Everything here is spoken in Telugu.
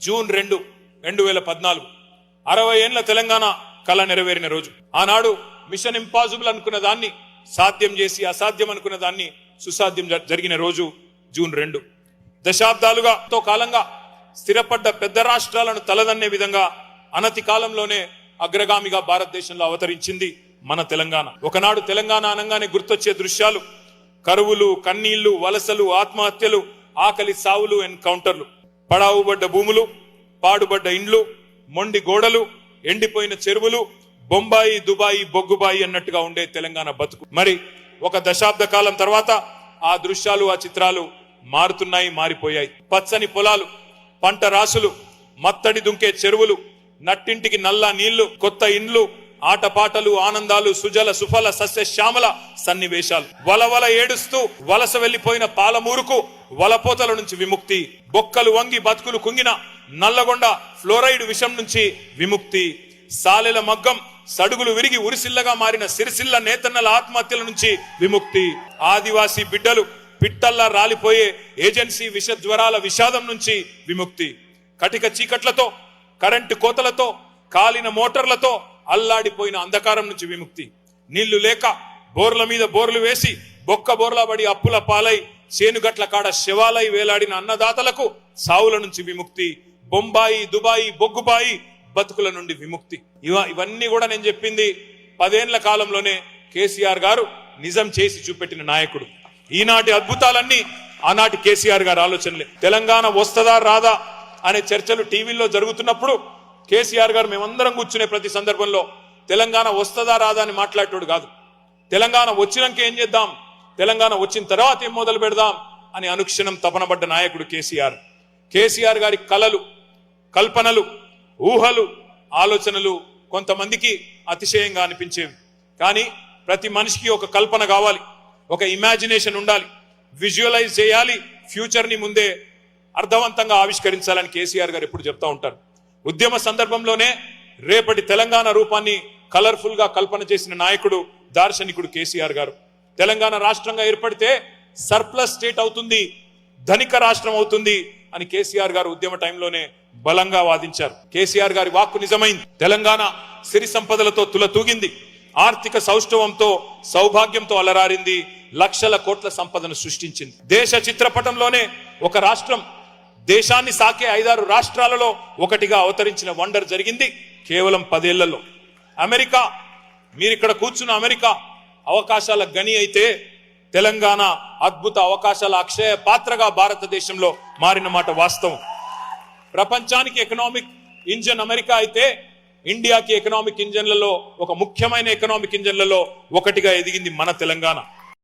జూన్ రెండు రెండు వేల పద్నాలుగు. అరవై ఏళ్ళ తెలంగాణ కళ నెరవేరిన రోజు. ఆనాడు మిషన్ ఇంపాసిబుల్ అనుకున్న దాన్ని సాధ్యం చేసి అసాధ్యం అనుకున్న దాన్ని సుసాధ్యం జ- జరిగిన రోజు జూన్ రెండు. దశాబ్దాలుగా తో కాలంగా స్థిరపడ్డ పెద్ద రాష్ట్రాలను తలదన్నే విధంగా అనతి కాలంలోనే అగ్రగామిగా భారతదేశంలో అవతరించింది మన తెలంగాణ. ఒకనాడు తెలంగాణ అనగానే గుర్తొచ్చే దృశ్యాలు కరువులు కన్నీళ్ళు వలసలు ఆత్మహత్యలు ఆకలి సావులు ఎన్కౌంటర్లు. పడావుబడ్డ భూములు పాడుబడ్డ ఇండ్లు మొండి గోడలు ఎండిపోయిన చెరువులు బొంబాయి దుబాయి బొగ్గుబాయి అన్నట్టుగా ఉండే తెలంగాణ బతుకు. మరి ఒక దశాబ్ద కాలం తర్వాత ఆ దృశ్యాలు ఆ చిత్రాలు మారుతున్నాయి మారిపోయాయి. పచ్చని పొలాలు పంట రాసులు మత్తడి దుంకే చెరువులు నట్టింటికి నల్ల నీళ్ళు కొత్త ఇండ్లు ఆటపాటలు ఆనందాలు సుజల సుఫల సస్య శ్యామల సన్నివేశాలు. వలవల ఏడుస్తూ వలస వెళ్ళిపోయిన పాలమూరుకు వలపోతల నుంచి విముక్తి. బొక్కలు వంగి బతుకులు కుంగిన నల్లగొండ ఫ్లోరైడ్ విషం నుంచి విముక్తి. సాలెల మగ్గం సడుగులు విరిగి ఉరిసిల్లగా మారిన సిరిసిల్ల నేతన్నల ఆత్మహత్యల నుంచి విముక్తి. ఆదివాసీ బిడ్డలు పిట్టల్లా రాలిపోయే ఏజెన్సీ విష జ్వరాల విషాదం నుంచి విముక్తి. కటిక చీకట్లతో కరెంటు కోతలతో కాలిన మోటార్లతో అల్లాడిపోయిన అంధకారం నుంచి విముక్తి. నీళ్ళు లేక బోర్ల మీద బోర్లు వేసి బొక్క బోర్ల పడి అప్పుల పాలై చేనుగట్ల కాడ శివాలై వేలాడిన అన్నదాతలకు సావుల నుంచి విముక్తి. బొంబాయి దుబాయి బొగ్గుబాయి బతుకుల నుండి విముక్తి. ఇవ ఇవన్నీ కూడా నేను చెప్పింది పదేళ్ళ కాలంలోనే కేసీఆర్ గారు నిజం చేసి చూపెట్టిన నాయకుడు. ఈనాటి అద్భుతాలన్నీ ఆనాటి కేసీఆర్ గారి ఆలోచనలే. తెలంగాణ వస్తుందా రాదా అనే చర్చలు టీవీల్లో జరుగుతున్నప్పుడు కేసీఆర్ గారు మేమందరం కూర్చునే ప్రతి సందర్భంలో తెలంగాణ వస్తుందా రాదా అని మాట్లాడేటోడు కాదు. తెలంగాణ వచ్చినాక ఏం చేద్దాం? తెలంగాణ వచ్చిన తర్వాత ఏం మొదలు పెడదాం? అని అనుక్షణం తపనబడ్డ నాయకుడు కేసీఆర్. కేసీఆర్ గారి కలలు కల్పనలు ఊహలు ఆలోచనలు కొంతమందికి అతిశయంగా అనిపించేవి. కానీ ప్రతి మనిషికి ఒక కల్పన కావాలి ఒక ఇమాజినేషన్ ఉండాలి విజువలైజ్ చేయాలి ఫ్యూచర్ని ముందే అర్థవంతంగా ఆవిష్కరించాలని కేసీఆర్ గారు ఎప్పుడు చెప్తా ఉంటారు. ఉద్యమ సందర్భంలోనే రేపటి తెలంగాణ రూపాన్ని కలర్ఫుల్గా కల్పన చేసిన నాయకుడు దార్శనికుడు కేసీఆర్ గారు. తెలంగాణ రాష్ట్రంగా ఏర్పడితే సర్ప్లస్ స్టేట్ అవుతుంది ధనిక రాష్ట్రం అవుతుంది అని కేసీఆర్ గారు ఉద్యమ టైంలోనే బలంగా వాదించారు. కేసీఆర్ గారి వాక్కు నిజమైంది. తెలంగాణ సిరి సంపదలతో తులతూగింది ఆర్థిక సౌష్ఠవంతో సౌభాగ్యంతో అలరారింది లక్షల కోట్ల సంపదను సృష్టించింది. దేశ చిత్రపటంలోనే ఒక రాష్ట్రం దేశాన్ని సాకే ఐదారు రాష్ట్రాలలో ఒకటిగా అవతరించిన వండర్ జరిగింది కేవలం పదేళ్ళలో. అమెరికా మీరిక్కడ కూర్చున్న అమెరికా అవకాశాల గని అయితే తెలంగాణ అద్భుత అవకాశాల అక్షయ పాత్రగా భారతదేశంలో మారిన మాట వాస్తవం. ప్రపంచానికి ఎకనామిక్ ఇంజన్ అమెరికా అయితే ఇండియాకి ఎకనామిక్ ఇంజన్లలో ఒక ముఖ్యమైన ఎకనామిక్ ఇంజన్లలో ఒకటిగా ఎదిగింది మన తెలంగాణ.